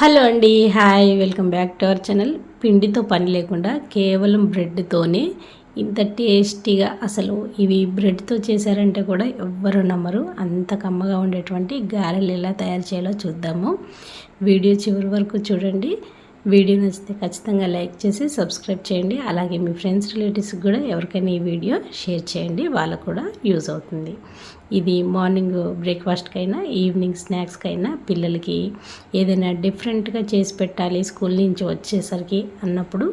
Hello అండి hi welcome back to our channel. పిండితో పని లేకుండా కేవలం బ్రెడ్తోనే ఇంత టేస్టీగా అసలు ఇవి బ్రెడ్తో చేశారంటే కూడా ఎవ్వరు నమ్మరు. అంత కమ్మగా ఉండేటువంటి గారెలు ఎలా తయారు చేయాలో చూద్దాము. వీడియో చివరి వరకు చూడండి. వీడియో నచ్చితే ఖచ్చితంగా లైక్ చేసి సబ్స్క్రైబ్ చేయండి. అలాగే మీ ఫ్రెండ్స్ రిలేటివ్స్కి కూడా ఎవరికైనా ఈ వీడియో షేర్ చేయండి. వాళ్ళకు కూడా యూజ్ అవుతుంది. ఇది మార్నింగ్ బ్రేక్ఫాస్ట్కైనా ఈవినింగ్ స్నాక్స్కైనా పిల్లలకి ఏదైనా డిఫరెంట్గా చేసి పెట్టాలి స్కూల్ నుంచి వచ్చేసరికి అన్నప్పుడు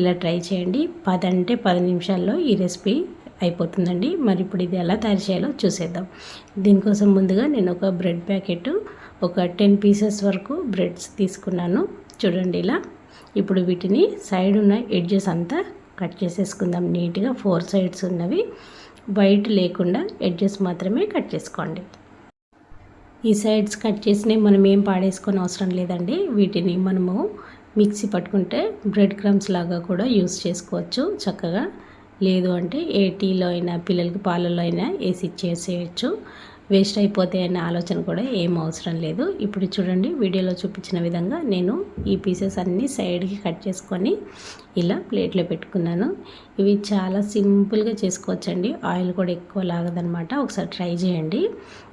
ఇలా ట్రై చేయండి. పది అంటే పది నిమిషాల్లో ఈ రెసిపీ అయిపోతుందండి. మరి ఇప్పుడు ఇది ఎలా తయారు చేయాలో చూసేద్దాం. దీనికోసం ముందుగా నేను ఒక బ్రెడ్ ప్యాకెట్ ఒక టెన్ పీసెస్ వరకు బ్రెడ్స్ తీసుకున్నాను. చూడండి ఇలా. ఇప్పుడు వీటిని సైడ్ ఉన్న ఎడ్జెస్ అంతా కట్ చేసేసుకుందాం. నీట్గా ఫోర్ సైడ్స్ ఉన్నవి. వైట్ లేకుండా ఎడ్జెస్ మాత్రమే కట్ చేసుకోండి. ఈ సైడ్స్ కట్ చేసినవి మనం ఏం పాడేసుకొని అవసరం లేదండి. వీటిని మనము మిక్సీ పట్టుకుంటే బ్రెడ్ క్రమ్స్ లాగా కూడా యూస్ చేసుకోవచ్చు చక్కగా. లేదు అంటే ఏ టీలో అయినా పిల్లలకి పాలల్లో అయినా వేసి ఇచ్చేసేయచ్చు వేస్ట్ అయిపోతే అనే ఆలోచన కూడా ఏం అవసరం లేదు. ఇప్పుడు చూడండి వీడియోలో చూపించిన విధంగా నేను ఈ పీసెస్ అన్నీ సైడ్కి కట్ చేసుకొని ఇలా ప్లేట్లో పెట్టుకున్నాను. ఇవి చాలా సింపుల్గా చేసుకోవచ్చండి. ఆయిల్ కూడా ఎక్కువ లాగదనమాట. ఒకసారి ట్రై చేయండి.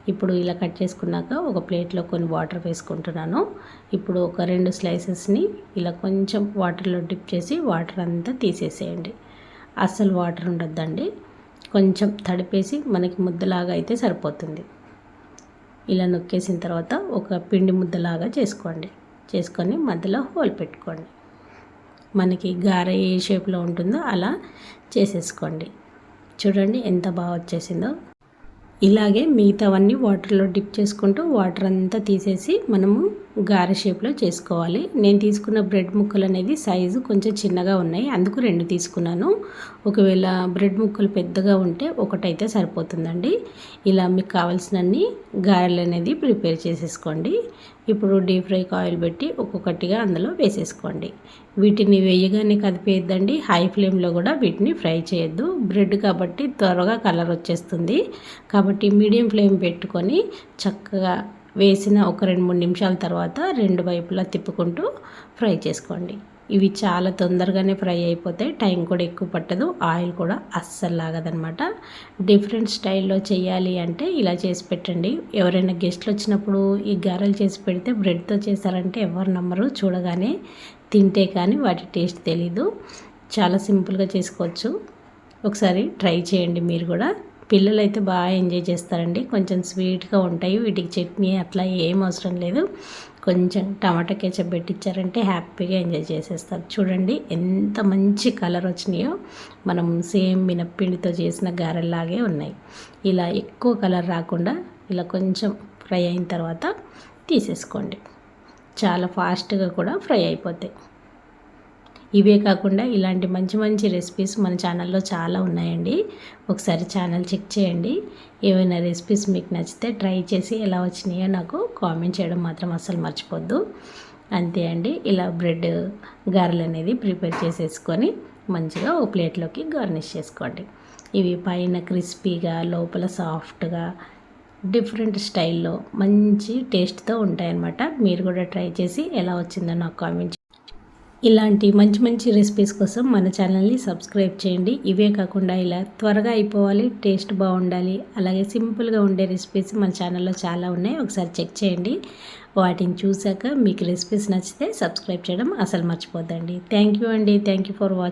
ఇప్పుడు ఇలా కట్ చేసుకున్నాక ఒక ప్లేట్లో కొన్ని వాటర్ వేసుకుంటున్నాను. ఇప్పుడు ఒక రెండు స్లైసెస్ని ఇలా కొంచెం వాటర్లో డిప్ చేసి వాటర్ అంతా తీసేసేయండి. అస్సలు వాటర్ ఉండొద్దండి. కొంచెం తడిపేసి మనకి ముద్దలాగా అయితే సరిపోతుంది. ఇలా నొక్కేసిన తర్వాత ఒక పిండి ముద్దలాగా చేసుకోండి. చేసుకొని మధ్యలో హోల్ పెట్టుకోండి. మనకి గారె ఏ షేప్లో ఉంటుందో అలా చేసేసుకోండి. చూడండి ఎంత బాగా వచ్చేసిందో. ఇలాగే మిగతావన్నీ వాటర్లో డిప్ చేసుకుంటూ వాటర్ అంతా తీసేసి మనము గారె షేప్లో చేసుకోవాలి. నేను తీసుకున్న బ్రెడ్ ముక్కలు అనేది సైజు కొంచెం చిన్నగా ఉన్నాయి. అందుకు రెండు తీసుకున్నాను. ఒకవేళ బ్రెడ్ ముక్కలు పెద్దగా ఉంటే ఒకటైతే సరిపోతుందండి. ఇలా మీకు కావాల్సినన్ని గారెలు అనేది ప్రిపేర్ చేసేసుకోండి. ఇప్పుడు డీప్ ఫ్రైకి ఆయిల్ పెట్టి ఒక్కొక్కటిగా అందులో వేసేసుకోండి. వీటిని వేయగానే కదిపేయద్దండి. హై ఫ్లేమ్లో కూడా వీటిని ఫ్రై చేయొద్దు. బ్రెడ్ కాబట్టి త్వరగా కలర్ వచ్చేస్తుంది. కాబట్టి మీడియం ఫ్లేమ్ పెట్టుకొని చక్కగా వేసిన ఒక రెండు మూడు నిమిషాల తర్వాత రెండు వైపులా తిప్పుకుంటూ ఫ్రై చేసుకోండి. ఇవి చాలా తొందరగానే ఫ్రై అయిపోతాయి టైం కూడా ఎక్కువ పట్టదు. ఆయిల్ కూడా అస్సలు లాగదనమాట. డిఫరెంట్ స్టైల్లో చేయాలి అంటే ఇలా చేసి పెట్టండి. ఎవరైనా గెస్ట్లు వచ్చినప్పుడు ఈ గారెలు చేసి పెడితే బ్రెడ్తో చేశారంటే ఎవరు నమ్మరు. చూడగానే తింటే కానీ వాటి టేస్ట్ తెలీదు. చాలా సింపుల్గా చేసుకోవచ్చు. ఒకసారి ట్రై చేయండి మీరు కూడా. పిల్లలు అయితే బాగా ఎంజాయ్ చేస్తారండి. కొంచెం స్వీట్గా ఉంటాయి. వీటికి చట్నీ అట్లా ఏం అవసరం లేదు. కొంచెం టమాటా కేచప్ పెట్టించారంటే హ్యాపీగా ఎంజాయ్ చేసేస్తారు. చూడండి ఎంత మంచి కలర్ వచ్చినాయో. మనం సేమ్ మినప్పిండితో చేసిన గారెల్లాగే ఉన్నాయి. ఇలా ఎక్కువ కలర్ రాకుండా ఇలా కొంచెం ఫ్రై అయిన తర్వాత తీసేసుకోండి. చాలా ఫాస్ట్గా కూడా ఫ్రై అయిపోతాయి. ఇవే కాకుండా ఇలాంటి మంచి మంచి రెసిపీస్ మన ఛానల్లో చాలా ఉన్నాయండి. ఒకసారి ఛానల్ చెక్ చేయండి. ఏవైనా రెసిపీస్ మీకు నచ్చితే ట్రై చేసి ఎలా వచ్చినాయో నాకు కామెంట్ చేయడం మాత్రం అస్సలు మర్చిపోద్దు. అంతే అండి. ఇలా బ్రెడ్ గారెలు అనేది ప్రిపేర్ చేసేసుకొని మంచిగా ఓ ప్లేట్లోకి గార్నిష్ చేసుకోండి. ఇవి పైన క్రిస్పీగా లోపల సాఫ్ట్గా డిఫరెంట్ స్టైల్లో మంచి టేస్ట్తో ఉంటాయన్నమాట. మీరు కూడా ట్రై చేసి ఎలా వచ్చిందో నాకు కామెంట్ ఇలాంటి మంచి మంచి రెసిపీస్ కోసం మన ఛానల్ని సబ్స్క్రైబ్ చేయండి. ఇవే కాకుండా ఇలా త్వరగా అయిపోవాలి టేస్ట్ బాగుండాలి అలాగే సింపుల్గా ఉండే రెసిపీస్ మన ఛానల్లో చాలా ఉన్నాయి. ఒకసారి చెక్ చేయండి. వాటిని చూశాక మీకు రెసిపీస్ నచ్చితే సబ్స్క్రైబ్ చేయడం అసలు మర్చిపోద్దండి. థ్యాంక్ యూ అండి. Thank you for watching